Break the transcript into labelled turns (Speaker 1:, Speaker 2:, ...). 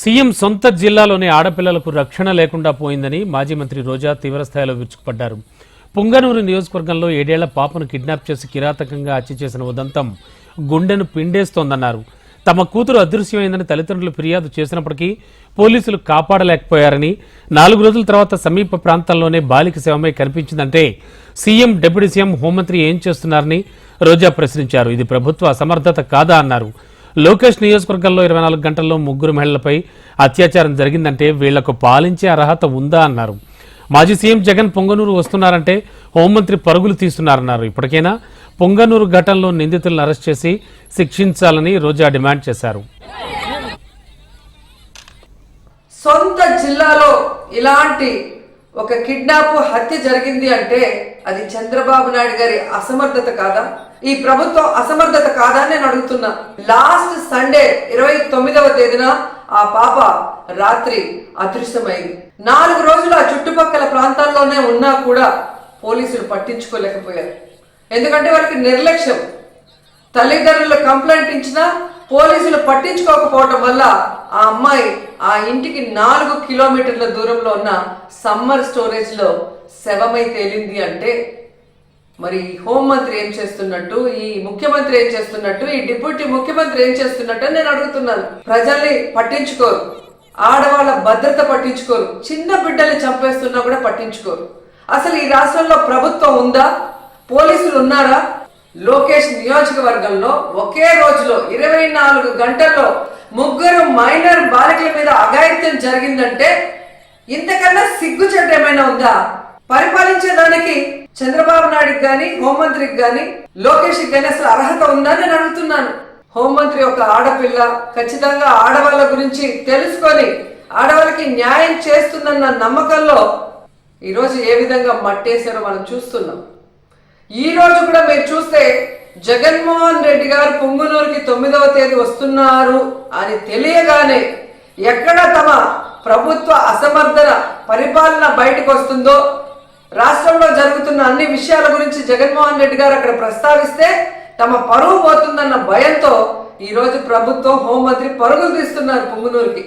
Speaker 1: CM సొంత జిల్లాలోని ఆడపిల్లలకు రక్షణ లేకుండా పోయిందని మాజీ మంత్రి రోజా తీవ్రస్థాయిలో విరుచుకుపడ్డారు. పుంగనూరు నియోజకవర్గంలో ఏడేళ్ళ పాపను కిడ్నాప్ చేసి కిరాతకంగా హత్య చేసిన ఉదంతం గుండెను పిండేస్తోందన్నారు. తమ కూతురు అదృశ్యమైందని తల్లిదండ్రులు ఫిర్యాదు చేసినప్పటికీ పోలీసులు కాపాడలేకపోయారని నాలుగు రోజుల తర్వాత సమీప ప్రాంతాల్లోనే బాలిక శవమే కనిపించిందంటే సీఎం డిప్యూటీ సీఎం హోంమంత్రి ఏం చేస్తున్నారని రోజా ప్రశ్నించారు. ఇది ప్రభుత్వ అసమర్థత కాదా అన్నారు. లోకేష్ నియోజకవర్గంలో ఇరవై నాలుగు గంటల్లో ముగ్గురు మహిళలపై అత్యాచారం జరిగిందంటే వీళ్ళకు పాలించే అర్హత ఉందా అన్నారు. మాజీ సీఎం జగన్ పొంగనూరు వస్తున్నారంటే హోంమంత్రి పరుగులు తీస్తున్నారన్నారు. ఇప్పటికైనా పొంగనూరు ఘటనలో నిందితులను అరెస్ట్ చేసి శిక్షించాలని రోజా డిమాండ్ చేశారు.
Speaker 2: సొంత జిల్లాలో ఇలాంటి ఒక కిడ్నాప్ హత్య జరిగింది అంటే అది చంద్రబాబు నాయుడు గారి అసమర్థత కాదా? ఈ ప్రభుత్వం అసమర్థత కాదా నేను అడుగుతున్నా. లాస్ట్ సండే ఇరవై తొమ్మిదవ తేదీన ఆ పాప రాత్రి అదృశ్యమైంది. నాలుగు రోజులు ఆ చుట్టుపక్కల ప్రాంతాల్లోనే ఉన్నా కూడా పోలీసులు పట్టించుకోలేకపోయారు. ఎందుకంటే వాళ్ళకి నిర్లక్ష్యం. తల్లిదండ్రులు కంప్లైంట్ ఇచ్చినా పోలీసులు పట్టించుకోకపోవడం వల్ల ఆ అమ్మాయి ఆ ఇంటికి నాలుగు కిలోమీటర్ల దూరంలో ఉన్న సమ్మర్ స్టోరేజ్లో శవమై తేలింది అంటే మరి హోం హోంమంత్రి ఏం చేస్తున్నట్టు ఈ ముఖ్యమంత్రి ఏం చేస్తున్నట్టు ఈ డిప్యూటీ ముఖ్యమంత్రి ఏం చేస్తున్నట్టు నేను అడుగుతున్నాను. ప్రజల్ని పట్టించుకోరు. ఆడవాళ్ళ భద్రత పట్టించుకోరు. చిన్న బిడ్డల్ని చంపేస్తున్నా కూడా పట్టించుకోరు. అసలు ఈ రాష్ట్రంలో ప్రభుత్వం ఉందా? పోలీసులు ఉన్నారా? లోకేష్ నియోజకవర్గంలో ఒకే రోజులో ఇరవై నాలుగు గంటల్లో ముగ్గురు మైనర్ బాలికల మీద అఘాయిత్యం జరిగిందంటే ఇంతకన్నా సిగ్గు చెడ్డ ఏమైనా ఉందా? పరిపాలించేదానికి చంద్రబాబు నాయుడుకి గాని హోంమంత్రికి గాని లోకేష్కి గాని అసలు అర్హత ఉందా నేను అడుగుతున్నాను. హోంమంత్రి ఒక ఆడపిల్ల ఖచ్చితంగా ఆడవాళ్ళ గురించి తెలుసుకొని ఆడవాళ్ళకి న్యాయం చేస్తుందన్న నమ్మకంలో ఈరోజు ఏ విధంగా మట్టేశారో మనం చూస్తున్నాం. ఈ రోజు కూడా మీరు చూస్తే జగన్మోహన్ రెడ్డి గారు పొంగునూరుకి తొమ్మిదవ తేదీ వస్తున్నారు అని తెలియగానే ఎక్కడ తమ ప్రభుత్వ అసమర్థన పరిపాలన బయటకు వస్తుందో రాష్ట్రంలో జరుగుతున్న అన్ని విషయాల గురించి జగన్మోహన్ రెడ్డి గారు అక్కడ ప్రస్తావిస్తే తమ పరువు పోతుందన్న భయంతో ఈరోజు ప్రభుత్వం హోంమంత్రి పరుగులు తీస్తున్నారు పొంగునూరుకి.